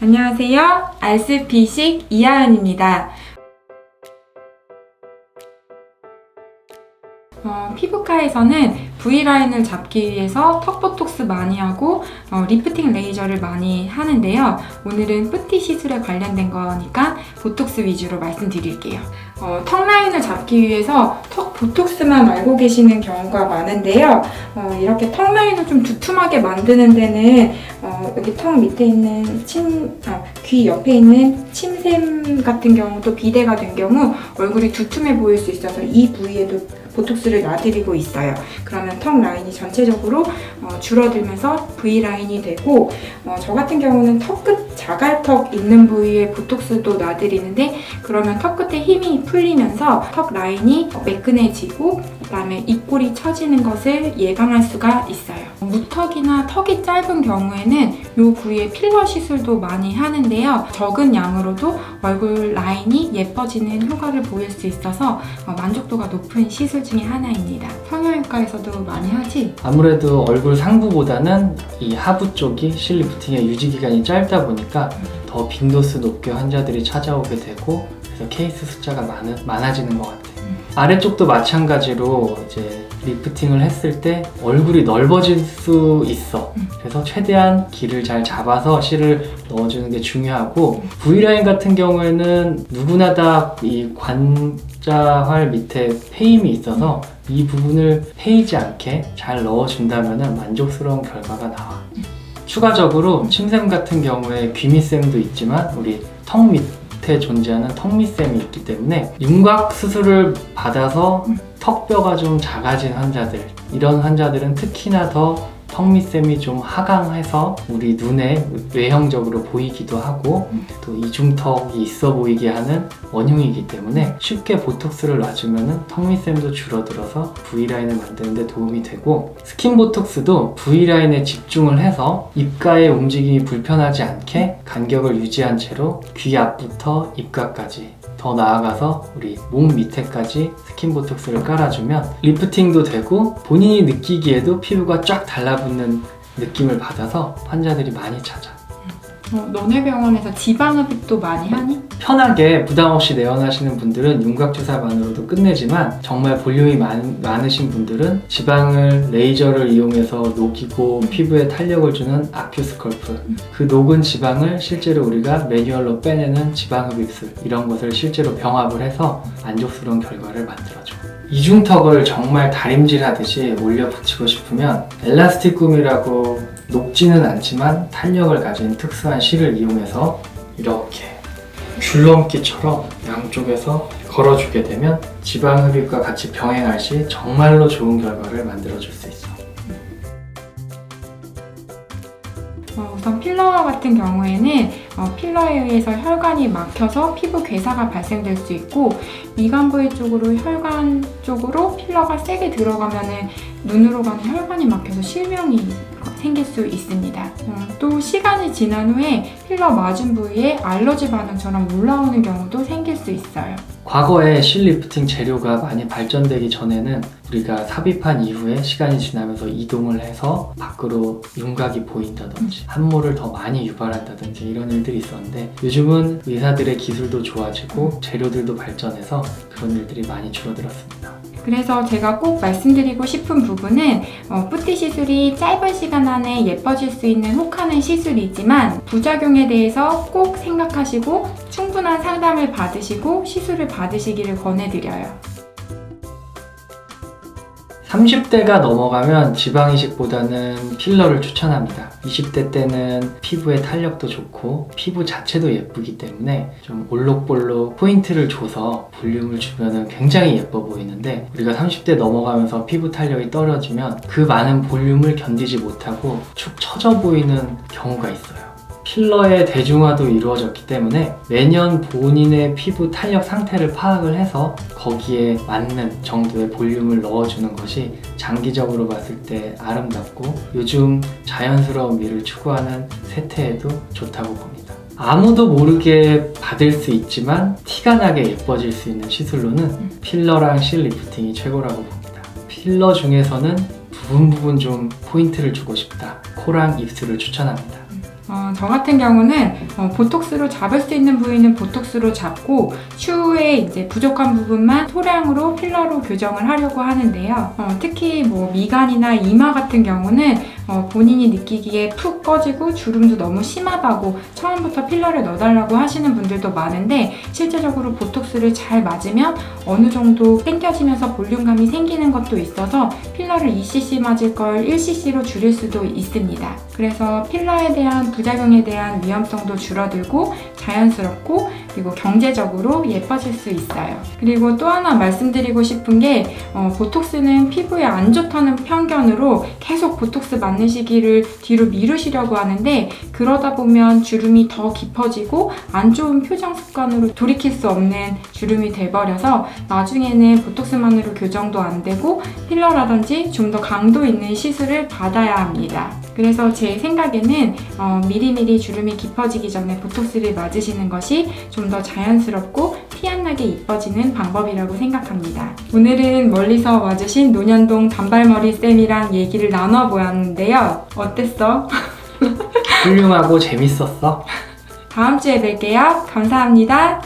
안녕하세요. 알스피식 이하은입니다. 피부과에서는 V라인을 잡기 위해서 턱 보톡스 많이 하고 어, 리프팅 레이저를 많이 하는데요. 오늘은 뿌티 시술에 관련된 거니까 보톡스 위주로 말씀드릴게요. 어, 턱 라인을 잡기 위해서 턱 보톡스만 알고 계시는 경우가 많은데요. 어, 이렇게 턱 라인을 좀 두툼하게 만드는 데는 어, 여기 턱 밑에 있는 침, 아, 귀 옆에 있는 침샘 같은 경우도 비대가 된 경우 얼굴이 두툼해 보일 수 있어서 이 부위에도 보톡스를 놔드리고 있어요. 그러면 턱 라인이 전체적으로 어, 줄어들면서 V 라인이 되고 어, 저 같은 경우는 턱 끝 자갈턱 있는 부위에 보톡스도 놔드리는데 그러면 턱 끝에 힘이 풀리면서 턱 라인이 매끈해지고 그다음에 입꼬리 처지는 것을 예방할 수가 있어요. 무턱이나 턱이 짧은 경우에는 이 부위에 필러 시술도 많이 하는데요. 적은 양으로도 얼굴 라인이 예뻐지는 효과를 보일 수 있어서 어, 만족도가 높은 시술 중에 하나입니다. 성형외과에서도 많이 하지? 아무래도 얼굴 상부보다는 이 하부 쪽이 실 리프팅의 유지 기간이 짧다 보니까 더 빈도수 높게 환자들이 찾아오게 되고 그래서 케이스 숫자가 많은, 많아지는 것 같아요. 아래쪽도 마찬가지로 이제 리프팅을 했을 때 얼굴이 넓어질 수 있어. 그래서 최대한 길을 잘 잡아서 실을 넣어주는 게 중요하고 V라인 같은 경우에는 누구나 다 이 관자활 밑에 페임이 있어서 이 부분을 패이지 않게 잘 넣어준다면 만족스러운 결과가 나와. 추가적으로 침샘 같은 경우에 귀밑샘도 있지만 우리 턱밑 에 존재하는 턱밑샘이 있기 때문에 윤곽 수술을 받아서 턱뼈가 좀 작아진 환자들 이런 환자들은 특히나 더 턱밑샘이 좀 하강해서 우리 눈에 외형적으로 보이기도 하고 또 이중턱이 있어 보이게 하는 원흉이기 때문에 쉽게 보톡스를 놔주면 턱밑샘도 줄어들어서 V라인을 만드는 데 도움이 되고 스킨 보톡스도 V라인에 집중을 해서 입가의 움직임이 불편하지 않게 간격을 유지한 채로 귀 앞부터 입가까지 더 나아가서 우리 목 밑에까지 스킨 보톡스를 깔아주면 리프팅도 되고 본인이 느끼기에도 피부가 쫙 달라붙는 느낌을 받아서 환자들이 많이 찾아. 어, 너네 병원에서 지방흡입도 많이 하니? 편하게 부담 없이 내원하시는 분들은 윤곽 주사만으로도 끝내지만 정말 볼륨이 많, 많으신 분들은 지방을 레이저를 이용해서 녹이고 피부에 탄력을 주는 아큐스컬프 그 녹은 지방을 실제로 우리가 매뉴얼로 빼내는 지방흡입술 이런 것을 실제로 병합을 해서 만족스러운 결과를 만들어줘. 이중턱을 정말 다림질 하듯이 올려 붙이고 싶으면 엘라스틱 꿈이라고 녹지는 않지만 탄력을 가진 특수한 실을 이용해서 이렇게 줄넘기처럼 양쪽에서 걸어주게 되면 지방 흡입과 같이 병행할 시 정말로 좋은 결과를 만들어줄 수. 어, 필러 같은 경우에는 어, 필러에 의해서 혈관이 막혀서 피부 괴사가 발생될 수 있고 미간 부위 쪽으로 혈관 쪽으로 필러가 세게 들어가면은 눈으로 가는 혈관이 막혀서 실명이 생길 수 있습니다. 음, 또 시간이 지난 후에 필러 맞은 부위에 알러지 반응처럼 올라오는 경우도 생길 수 있어요. 과거에 실 리프팅 재료가 많이 발전되기 전에는 우리가 삽입한 이후에 시간이 지나면서 이동을 해서 밖으로 윤곽이 보인다든지 함몰을 더 많이 유발한다든지 이런 일들이 있었는데 요즘은 의사들의 기술도 좋아지고 재료들도 발전해서 그런 일들이 많이 줄어들었습니다. 그래서 제가 꼭 말씀드리고 싶은 부분은 어, 뿌띠 시술이 짧은 시간 안에 예뻐질 수 있는 혹하는 시술이지만 부작용에 대해서 꼭 생각하시고 충분한 상담을 받으시고 시술을 받으시기를 권해드려요. 30대가 넘어가면 지방 이식보다는 필러를 추천합니다. 20대 때는 피부의 탄력도 좋고 피부 자체도 예쁘기 때문에 좀 올록볼록 포인트를 줘서 볼륨을 주면은 굉장히 예뻐 보이는데 우리가 30대 넘어가면서 피부 탄력이 떨어지면 그 많은 볼륨을 견디지 못하고 축 처져 보이는 경우가 있어요. 필러의 대중화도 이루어졌기 때문에 매년 본인의 피부 탄력 상태를 파악을 해서 거기에 맞는 정도의 볼륨을 넣어주는 것이 장기적으로 봤을 때 아름답고 요즘 자연스러운 미를 추구하는 세태에도 좋다고 봅니다. 아무도 모르게 받을 수 있지만 티가 나게 예뻐질 수 있는 시술로는 필러랑 실 리프팅이 최고라고 봅니다. 필러 중에서는 부분 부분 좀 포인트를 주고 싶다. 코랑 입술을 추천합니다. 어, 저 같은 경우는 어, 보톡스로 잡을 수 있는 부위는 보톡스로 잡고 추후에 이제 부족한 부분만 소량으로 필러로 교정을 하려고 하는데요. 어, 특히 뭐 미간이나 이마 같은 경우는 어, 본인이 느끼기에 푹 꺼지고 주름도 너무 심하다고 처음부터 필러를 넣어달라고 하시는 분들도 많은데 실제적으로 보톡스를 잘 맞으면 어느 정도 당겨지면서 볼륨감이 생기는 것도 있어서 필러를 2cc 맞을 걸 1cc로 줄일 수도 있습니다. 그래서 필러에 대한 부작용에 대한 위험성도 줄어들고 자연스럽고 그리고 경제적으로 예뻐질 수 있어요. 그리고 또 하나 말씀드리고 싶은 게 어, 보톡스는 피부에 안 좋다는 편견으로 계속 보톡스 맞는 시기를 뒤로 미루시려고 하는데 그러다 보면 주름이 더 깊어지고 안 좋은 표정 습관으로 돌이킬 수 없는 주름이 돼버려서 나중에는 보톡스만으로 교정도 안 되고 필러라든지 좀 더 강도 있는 시술을 받아야 합니다. 그래서 제 생각에는 어, 미리미리 주름이 깊어지기 전에 보톡스를 맞으시는 것이 좀더 자연스럽고 티 안 나게 이뻐지는 방법이라고 생각합니다. 오늘은 멀리서 와주신 논현동 단발머리 쌤이랑 얘기를 나눠보았는데요. 어땠어? 훌륭하고 재밌었어. 다음 주에 뵐게요. 감사합니다.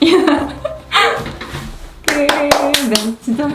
그, 네, 진짜.